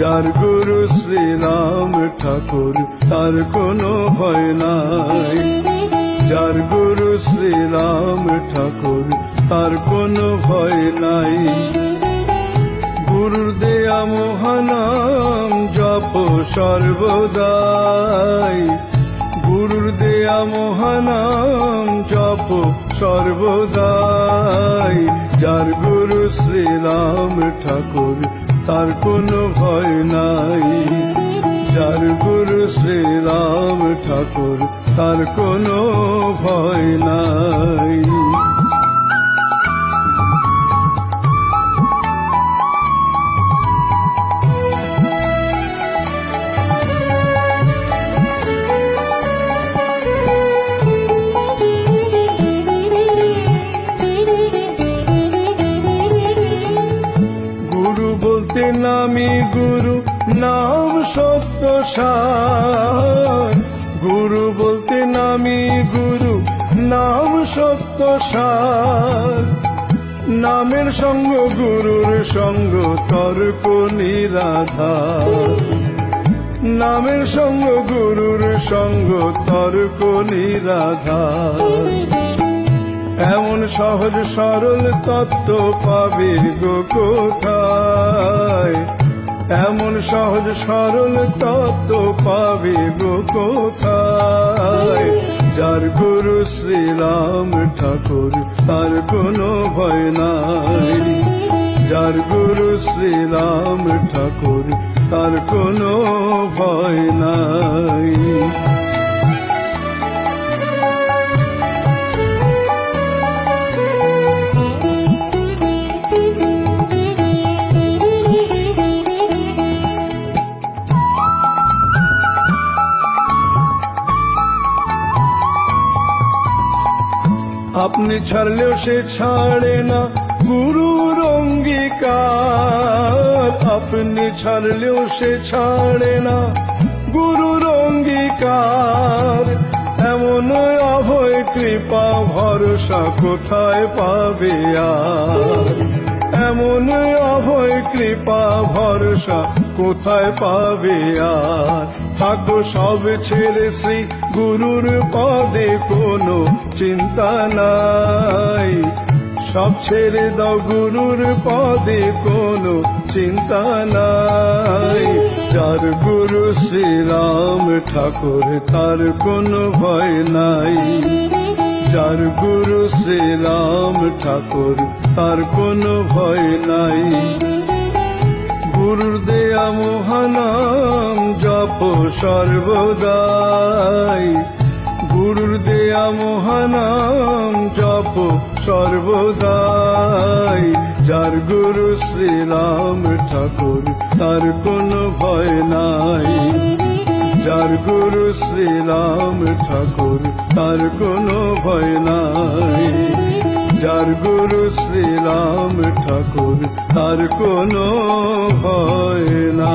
যার গুরু শ্রীরাম ঠাকুর, তার কোনো ভয় নাই। যার গুরু শ্রীরাম ঠাকুর, তার কোনো ভয় নাই। গুরুর দেয়া মহানাম জপ সর্বদাই। গুরুর দেয়া মহানাম জপ সর্বদাই। যার গুরু শ্রীরাম ঠাকুর তার কোনো ভয় নাই। যার গুরু শ্রীরাম ঠাকুর তার কোনো ভয় নাই। নাম সত্য সার। গুরু বলতে নামি গুরু, নাম সত্য সার। নামের সঙ্গ গুরুর সঙ্গ, তর্ক নিরাধার। নামের সঙ্গ গুরুর সঙ্গ, তর্ক নিরাধার। এমন সহজ সরল তত্ত্ব পাবে গো কোথায়? এমন সহজ সরল তত্ত্ব পাবে গো কোথায়? যার গুরু শ্রীরাম ঠাকুর, তার কোনো ভয় নাই। যার গুরু শ্রীরাম ঠাকুর, তার কোনো ভয় নাই। আপনি ছাড়লেও সে ছাড়ে না। গুরুর অঙ্গীকার আপনি ছাড়লেও সে ছাড়ে না। গুরুর অঙ্গীকার এমন অভয় কৃপা, ভরসা কোথায় পাবে আর? এমন অভয় কৃপা, ভরসা কোথায় পাবে আর? থাকো সব ছেড়ে শ্রী গুরুর পদে কোনো চিন্তা নাই। সব ছেড়ে দাও গুরুর পদে কোনো চিন্তা নাই। যার গুরু শ্রীরাম ঠাকুর, তার কোনো ভয় নাই। যার গুরু শ্রীরাম ঠাকুর, তার কোনো ভয় নাই। গুরুর দেয়া মহানাম জপ সর্বদাই। গুরুর দেয়া মহানাম জপ সর্বদাই। যার গুরু শ্রীরাম ঠাকুর, তার কোনো ভয় নাই। যার গুরু শ্রীরাম ঠাকুর, তার কোনো ভয় নাই। যার গুরু শ্রীরাম ঠাকুর তার কোনো ভয় না